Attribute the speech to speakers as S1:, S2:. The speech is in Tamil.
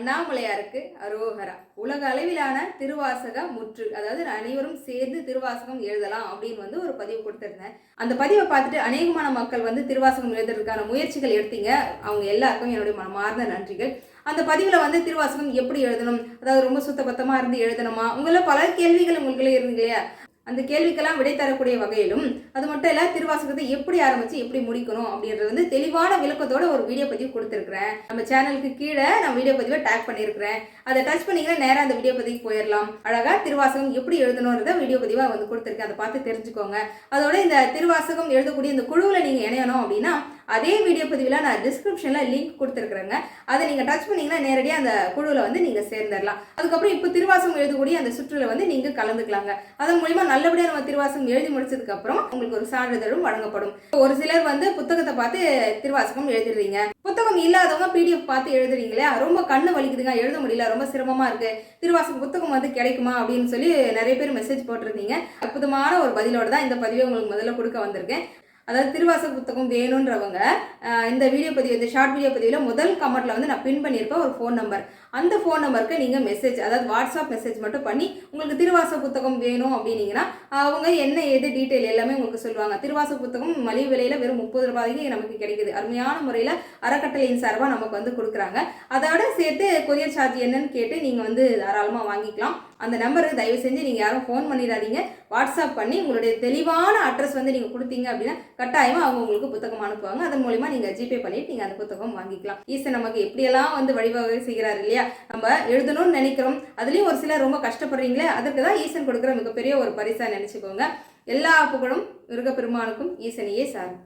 S1: அண்ணாமலையாருக்கு அரோகரா. உலக அளவிலான திருவாசக முற்று அதாவது அனைவரும் சேர்ந்து திருவாசகம் எழுதலாம் அப்படின்னு வந்து ஒரு பதிவு கொடுத்துருந்தேன். அந்த பதிவை பார்த்துட்டு அநேகமான மக்கள் வந்து திருவாசகம் எழுதுறதுக்கான முயற்சிகள் எடுத்தீங்க. அவங்க எல்லாருக்கும் என்னுடைய மனமார்ந்த நன்றிகள். அந்த பதிவில் வந்து திருவாசகம் எப்படி எழுதணும்? அதாவது ரொம்ப சுத்தபத்தமாக இருந்து எழுதணுமா? உங்களை பல கேள்விகள் உங்களுக்குள்ளே இருந்தீங்க இல்லையா? அந்த கேள்விக்கெல்லாம் விடை தரக்கூடிய வகையிலும் அது மட்டும் இல்லை திருவாசகத்தை எப்படி ஆரம்பிச்சு எப்படி முடிக்கணும் அப்படின்றது வந்து தெளிவான விளக்கத்தோட ஒரு வீடியோ பதிவு கொடுத்துருக்குறேன். நம்ம சேனலுக்கு கீழே நான் வீடியோ பதிவை டேக் பண்ணியிருக்கிறேன் அதை டச் பண்ணிங்கன்னா நேராக அந்த வீடியோ பதிவுக்கு போயிடலாம் அழகாக திருவாசகம் எப்படி எழுதணுன்றத வீடியோ பதிவாக வந்து கொடுத்துருக்கேன். அதை பார்த்து தெரிஞ்சுக்கோங்க. அதோட இந்த திருவாசகம் எழுதக்கூடிய இந்த குழுவில் நீங்கள் இணையணும் அப்படின்னா அதே வீடியோ பதிவில் நான் டிஸ்கிரிப்ஷனில் லிங்க் கொடுத்துருக்குறேங்க. அதை நீங்கள் டச் பண்ணீங்கன்னா நேரடியாக அந்த குழுவில் வந்து நீங்கள் சேர்ந்துடலாம். அதுக்கப்புறம் இப்போ திருவாசம் எழுதக்கூடிய அந்த சுற்றுல வந்து நீங்கள் கலந்துக்கலாங்க. அதன் மூலிமா நல்லபடியாக நம்ம திருவாசகம் எழுதி முடிச்சதுக்கப்புறம் உங்களுக்கு ஒரு சான்றிதழும் வழங்கப்படும். ஒரு சிலர் வந்து புத்தகத்தை பார்த்து திருவாசகம் எழுதிடுறீங்க புத்தகம் இல்லாதவங்க பிடிஎஃப் பார்த்து எழுதுறீங்களே ரொம்ப கண்ணு வலிக்குதுங்க. எழுத முடியல ரொம்ப சிரமமாக இருக்குது திருவாசகம் புத்தகம் வந்து கிடைக்குமா அப்படின்னு சொல்லி நிறைய பேர் மெசேஜ் போட்டிருந்தீங்க. அற்புதமான ஒரு பதிலோடு தான் இந்த பதிவை உங்களுக்கு முதல்ல கொடுக்க வந்திருக்கேன். அதாவது திருவாசக புத்தகம் வேணுன்றவங்க இந்த வீடியோ பதிவு இந்த ஷார்ட் வீடியோ பதிவில் முதல் கமெண்ட்டில் வந்து நான் பின் பண்ணியிருப்பேன் ஒரு ஃபோன் நம்பர் அந்த ஃபோன் நம்பருக்கு நீங்கள் மெசேஜ் அதாவது வாட்ஸ்அப் மெசேஜ் மட்டும் பண்ணி உங்களுக்கு திருவாச புத்தகம் வேணும் அப்படின்னீங்கன்னா அவங்க என்ன எது டீட்டெயில் எல்லாமே உங்களுக்கு சொல்லுவாங்க. திருவாச புத்தகம் மலிவு விலையில் வெறும் முப்பது ரூபாய்க்கு நமக்கு கிடைக்குது. அருமையான முறையில் அறக்கட்டளையின் சார்பாக நமக்கு வந்து கொடுக்குறாங்க. அதோட சேர்த்து கொரியர் சார்ஜ் என்னன்னு கேட்டு நீங்கள் வந்து தாராளமாக வாங்கிக்கலாம். அந்த நம்பருக்கு தயவு செஞ்சு நீங்கள் யாரும் ஃபோன் பண்ணிடாதீங்க. வாட்ஸ்அப் பண்ணி உங்களுடைய தெளிவான அட்ரஸ் வந்து நீங்கள் கொடுத்தீங்க அப்படின்னா கட்டாயமாக அவங்க உங்களுக்கு புத்தகம் அனுப்புவாங்க. அதன் மூலிமா நீங்கள் ஜிபே பண்ணிட்டு நீங்கள் அந்த புத்தகம் வாங்கிக்கலாம். ஈசன் நமக்கு எப்படியெல்லாம் வந்து வழிவகை செய்கிறார் இல்லையா? நம்ம எழுதணும்னு நினைக்கிறோம். அதுலேயும் ஒரு சிலர் ரொம்ப கஷ்டப்படுறீங்களே அதுக்கு தான் ஈசன் கொடுக்குற மிகப்பெரிய ஒரு பரிசா நினச்சிக்கோங்க. எல்லா புகழும் மிருகப்பெருமானுக்கும் ஈசனையே சாரும்.